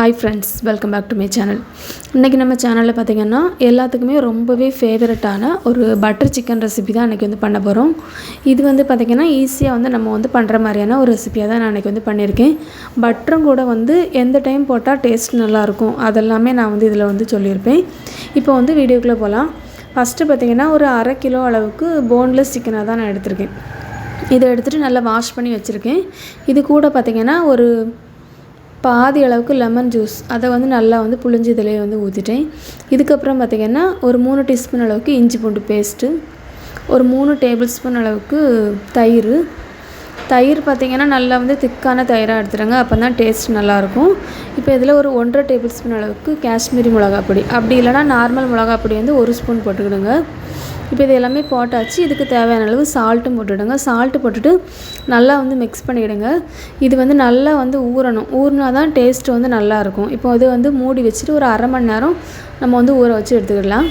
Hi friends welcome back to my channel இன்றைக்கி நம்ம சேனலில் பார்த்திங்கன்னா எல்லாத்துக்குமே ரொம்பவே ஃபேவரட்டான ஒரு பட்டர் சிக்கன் ரெசிபி தான் இன்றைக்கி வந்து பண்ண போகிறோம் இது வந்து பார்த்திங்கன்னா ஈஸியாக வந்து நம்ம வந்து பண்ணுற மாதிரியான ஒரு ரெசிபியாக தான் நான் இன்றைக்கி வந்து பண்ணியிருக்கேன். பட்டரும் கூட வந்து எந்த டைம் போட்டால் டேஸ்ட் நல்லாயிருக்கும் அதெல்லாமே நான் வந்து இதில் வந்து சொல்லியிருப்பேன். இப்போ வந்து வீடியோக்குள்ளே போகலாம் ஃபஸ்ட்டு பார்த்திங்கன்னா ஒரு அரை கிலோ அளவுக்கு போன்லெஸ் சிக்கனாக தான் நான் எடுத்திருக்கேன். இதை எடுத்துகிட்டு நல்லா வாஷ் பண்ணி வச்சுருக்கேன். இது கூட பார்த்திங்கன்னா ஒரு பாதி அளவுக்கு லெமன் ஜூஸ் அதை வந்து நல்லா வந்து புளிஞ்சு இதிலே வந்து ஊற்றிட்டேன் இதுக்கப்புறம் பார்த்திங்கன்னா ஒரு மூணு டீஸ்பூன் அளவுக்கு இஞ்சி பூண்டு பேஸ்ட்டு ஒரு மூணு டேபிள் ஸ்பூன் அளவுக்கு தயிர். தயிர் பார்த்திங்கன்னா நல்லா வந்து திக்கான தயிராக எடுத்துடுங்க அப்போ தான் டேஸ்ட் நல்லாயிருக்கும். இப்போ இதில் ஒரு ஒன்றரை டேபிள் ஸ்பூன் அளவுக்கு காஷ்மீரி மிளகாப்பொடி. அப்படி இல்லைனா நார்மல் மிளகாப்பொடி வந்து ஒரு ஸ்பூன் போட்டுக்கிடுங்க. இப்போ இது எல்லாமே போட்டாச்சு. இதுக்கு தேவையான அளவு சால்ட்டும் போட்டுவிடுங்க. சால்ட்டு போட்டுட்டு நல்லா வந்து மிக்ஸ் பண்ணிவிடுங்க. இது வந்து நல்லா வந்து ஊறணும். ஊறினா தான் டேஸ்ட்டு வந்து நல்லாயிருக்கும் இப்போ இது வந்து மூடி வச்சுட்டு ஒரு அரை மணி நேரம் நம்ம வந்து ஊற வச்சு எடுத்துக்கிடலாம்.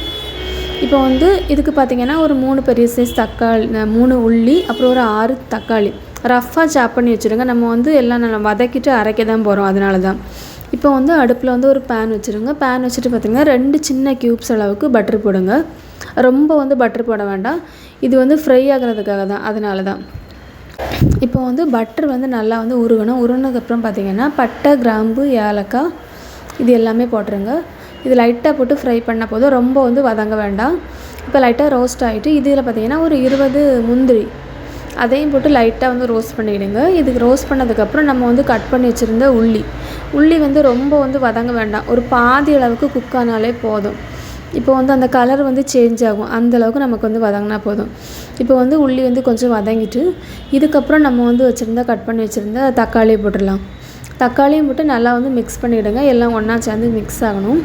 இப்போ வந்து இதுக்கு பார்த்திங்கன்னா ஒரு மூணு பெரிய சைஸ் தக்காளி மூணு உள்ளி அப்புறம் ஒரு ஆறு தக்காளி. ரஃப்பாக சாப் பண்ணி வச்சுடுங்க. நம்ம வந்து எல்லாம் நம்ம வதக்கிட்டு அரைக்க தான் போகிறோம் அதனால தான். இப்போ வந்து அடுப்பில் வந்து ஒரு பேன் வச்சுருங்க. பேன் வச்சுட்டு பார்த்திங்கன்னா ரெண்டு சின்ன க்யூப்ஸ் அளவுக்கு பட்டர் போடுங்க. ரொம்ப வந்து பட்டர் போட வேண்டாம். இது வந்து ஃப்ரை ஆகிறதுக்காக தான். அதனால தான். இப்போ வந்து பட்டர் வந்து நல்லா வந்து உருகணும். உருகினதுக்கப்புறம் பார்த்திங்கன்னா பட்டை கிராம்பு ஏலக்காய் இது எல்லாமே போட்டுருங்க. இது லைட்டாக போட்டு ஃப்ரை பண்ண போதும். ரொம்ப வந்து வதங்க வேண்டாம். இப்போ லைட்டாக ரோஸ்ட் ஆகிட்டு இதில் பார்த்திங்கன்னா ஒரு இருபது முந்திரி அதையும் போட்டு லைட்டாக வந்து ரோஸ்ட் பண்ணிவிடுங்க இதுக்கு ரோஸ்ட் பண்ணதுக்கப்புறம் நம்ம வந்து கட் பண்ணி வச்சுருந்த உள்ளி உள்ளி வந்து ரொம்ப வந்து வதங்க வேண்டாம். ஒரு பாதி அளவுக்கு குக் ஆனாலே போதும். இப்போ வந்து அந்த கலர் வந்து சேஞ்ச் ஆகும். அந்தளவுக்கு நமக்கு வந்து வதங்கினா போதும். இப்போ வந்து உள்ளி வந்து கொஞ்சம் வதங்கிட்டு இதுக்கப்புறம் நம்ம வந்து வச்சுருந்தா கட் பண்ணி வச்சுருந்தா தக்காளியை போட்டுடலாம். தக்காளியும் போட்டு நல்லா வந்து மிக்ஸ் பண்ணிவிடுங்க எல்லாம் ஒன்றா சேர்ந்து மிக்ஸ் ஆகணும்.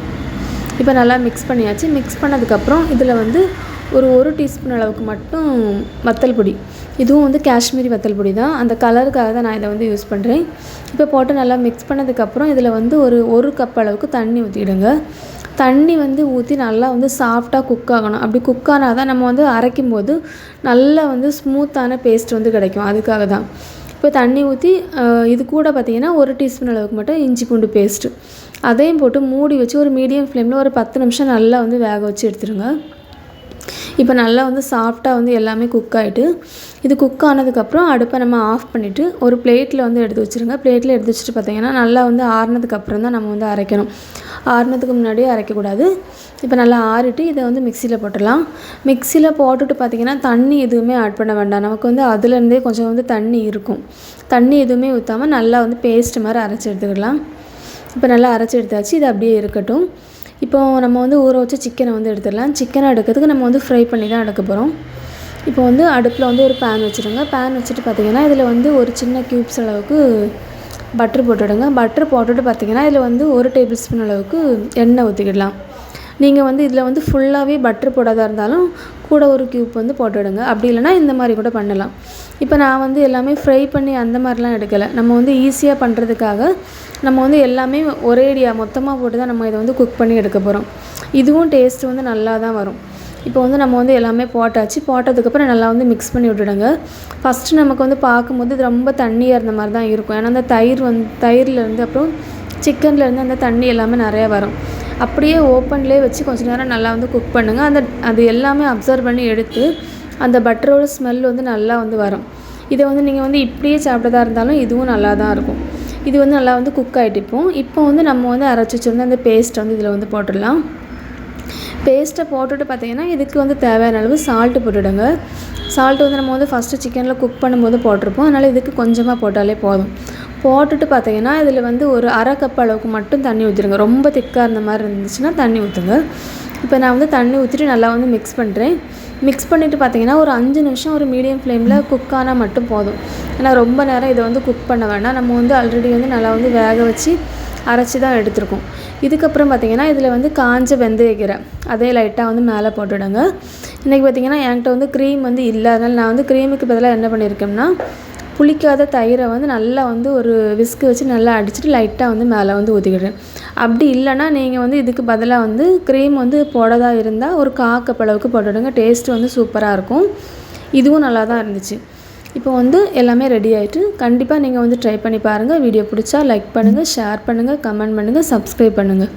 இப்போ நல்லா மிக்ஸ் பண்ணியாச்சு. மிக்ஸ் பண்ணதுக்கப்புறம் இதில் வந்து ஒரு ஒரு டீஸ்பூன் அளவுக்கு மட்டும் வத்தல் பொடி. இதுவும் வந்து காஷ்மீரி வத்தல் பொடி தான். அந்த கலருக்காக தான் நான் இதை வந்து யூஸ் பண்ணுறேன் இப்போ போட்டு நல்லா மிக்ஸ் பண்ணதுக்கப்புறம் இதில் வந்து ஒரு ஒரு கப் அளவுக்கு தண்ணி ஊற்றிடுங்க தண்ணி வந்து ஊற்றி நல்லா வந்து சாஃப்டாக குக் ஆகணும். அப்படி குக் ஆனால் தான் நம்ம வந்து அரைக்கும் போது நல்லா வந்து ஸ்மூத்தான பேஸ்ட் வந்து கிடைக்கும். அதுக்காக தான். இப்போ தண்ணி ஊற்றி இது கூட பார்த்திங்கன்னா ஒரு டீஸ்பூன் அளவுக்கு மட்டும் இஞ்சி பூண்டு பேஸ்ட்டு அதையும் போட்டு மூடி வச்சு ஒரு மீடியம் ஃப்ளேமில் ஒரு பத்து நிமிஷம் நல்லா வந்து வேக வச்சு எடுத்துருங்க இப்போ நல்லா வந்து சாஃப்டாக வந்து எல்லாமே குக் ஆகிட்டு இது குக் ஆனதுக்கப்புறம் அடுப்பை நம்ம ஆஃப் பண்ணிவிட்டு ஒரு பிளேட்டில் வந்து எடுத்து வச்சுருங்க. பிளேட்டில் எடுத்து வச்சுட்டு பார்த்தீங்கன்னா நல்லா வந்து ஆறுனதுக்கப்புறம் தான் நம்ம வந்து அரைக்கணும். ஆறுனதுக்கு முன்னாடியே அரைக்கக்கூடாது. இப்போ நல்லா ஆறிட்டு இதை வந்து மிக்சியில் போட்டுடலாம். மிக்சியில் போட்டுட்டு பார்த்திங்கன்னா தண்ணி எதுவுமே ஆட் பண்ண வேண்டாம். நமக்கு வந்து அதுலேருந்தே கொஞ்சம் வந்து தண்ணி இருக்கும். தண்ணி எதுவுமே ஊற்றாமல் நல்லா வந்து பேஸ்ட் மாதிரி அரைச்சி எடுத்துக்கலாம் இப்போ நல்லா அரைச்சி எடுத்தாச்சு. இது அப்படியே இருக்கட்டும். இப்போ நம்ம வந்து ஊற வச்ச சிக்கனை வந்து எடுத்துடலாம். சிக்கனை எடுக்கிறதுக்கு நம்ம வந்து ஃப்ரை பண்ணி தான் எடுக்க போகிறோம் இப்போ வந்து அடுப்பில் வந்து ஒரு பேன் வச்சுருங்க. பேன் வச்சுட்டு பார்த்திங்கன்னா இதில் வந்து ஒரு சின்ன க்யூப்ஸ் அளவுக்கு பட்ரு போட்டுவிடுங்க பட்ரு போட்டுட்டு பார்த்திங்கன்னா இதில் வந்து ஒரு டேபிள் ஸ்பூன் அளவுக்கு எண்ணெய் ஊற்றிக்கிடலாம் நீங்கள் வந்து இதில் வந்து ஃபுல்லாகவே பட்டர் போடாதா இருந்தாலும் கூட ஒரு க்யூப் வந்து போட்டுவிடுங்க அப்படி இல்லைனா இந்த மாதிரி கூட பண்ணலாம். இப்போ நான் வந்து எல்லாமே ஃப்ரை பண்ணி அந்த மாதிரிலாம் எடுக்கலை. நம்ம வந்து ஈஸியாக பண்ணுறதுக்காக நம்ம வந்து எல்லாமே ஒரேடியாக மொத்தமாக போட்டு தான் நம்ம இதை வந்து குக் பண்ணி எடுக்க போகிறோம் இதுவும் டேஸ்ட்டு வந்து நல்லா தான் வரும். இப்போ வந்து நம்ம வந்து எல்லாமே போட்டாச்சு. போட்டதுக்கப்புறம் நல்லா வந்து மிக்ஸ் பண்ணி விட்டுடுங்க. ஃபஸ்ட்டு நமக்கு வந்து பார்க்கும்போது இது ரொம்ப தண்ணியாக இருந்த மாதிரி தான் இருக்கும். ஏன்னா அந்த தயிர் வந்து தயிர்லேருந்து அப்புறம் சிக்கன்லேருந்து அந்த தண்ணி எல்லாமே நிறையா வரும். அப்படியே ஓப்பன்லேயே வச்சு கொஞ்ச நேரம் நல்லா வந்து குக் பண்ணுங்கள் அந்த அது எல்லாமே அப்சர்வ் பண்ணி எடுத்து அந்த பட்டரோட ஸ்மெல் வந்து நல்லா வந்து வரும். இதை வந்து நீங்கள் வந்து இப்படியே சாப்பிட்டதா இருந்தாலும் இதுவும் நல்லா தான் இருக்கும். இது வந்து நல்லா வந்து குக் ஆகிட்டு இப்போ இப்போ வந்து நம்ம வந்து அரைச்சி வச்சுருந்த அந்த பேஸ்ட்டை வந்து இதில் வந்து போட்டுடலாம். பேஸ்ட்டை போட்டுட்டு பார்த்திங்கன்னா இதுக்கு வந்து தேவையான அளவு சால்ட்டு போட்டுவிடுங்க சால்ட்டு வந்து நம்ம வந்து ஃபஸ்ட்டு சிக்கனில் குக் பண்ணும்போது போட்டிருப்போம். அதனால் இதுக்கு கொஞ்சமாக போட்டாலே போதும். போட்டுட்டு பார்த்தீங்கன்னா இதில் வந்து ஒரு அரை கப் அளவுக்கு மட்டும் தண்ணி ஊற்றிடுங்க ரொம்ப திக்காக இருந்த மாதிரி இருந்துச்சுன்னா தண்ணி ஊற்றுங்க இப்போ நான் வந்து தண்ணி ஊற்றிட்டு நல்லா வந்து மிக்ஸ் பண்ணுறேன் மிக்ஸ் பண்ணிவிட்டு பார்த்தீங்கன்னா ஒரு அஞ்சு நிமிஷம் ஒரு மீடியம் ஃப்ளேமில் குக் ஆனால் மட்டும் போதும். ஏன்னா ரொம்ப நேரம் இதை வந்து குக் பண்ண வேணாம். நம்ம வந்து ஆல்ரெடி வந்து நல்லா வந்து வேக வச்சு அரைச்சி தான் எடுத்துருக்கோம். இதுக்கப்புறம் பார்த்திங்கன்னா இதில் வந்து காஞ்ச வெந்தயக்கீரை அதே லைட்டாக வந்து மேலே போட்டுவிடுங்க இன்றைக்கி பார்த்திங்கன்னா என்கிட்ட வந்து க்ரீம் வந்து இல்லை அதனால் நான் வந்து க்ரீமுக்கு பதிலாக என்ன பண்ணியிருக்கேன்னா புளிக்காத தயிரை வந்து நல்லா வந்து ஒரு விஸ்கு வச்சு நல்லா அடிச்சுட்டு லைட்டாக வந்து மேலே வந்து ஊற்றிக்கிடுறேன் அப்படி இல்லைன்னா நீங்கள் வந்து இதுக்கு பதிலாக வந்து க்ரீம் வந்து போடதா இருந்தால் ஒரு காக்கப் அளவுக்கு போட்டுவிடுங்க டேஸ்ட்டு வந்து சூப்பராக இருக்கும். இதுவும் நல்லா தான் இருந்துச்சு. இப்போ வந்து எல்லாமே ரெடி ஆகிட்டு கண்டிப்பாக நீங்கள் வந்து ட்ரை பண்ணி பாருங்கள் வீடியோ பிடிச்சா லைக் பண்ணுங்கள் ஷேர் பண்ணுங்கள் கமெண்ட் பண்ணுங்கள் சப்ஸ்கிரைப் பண்ணுங்கள்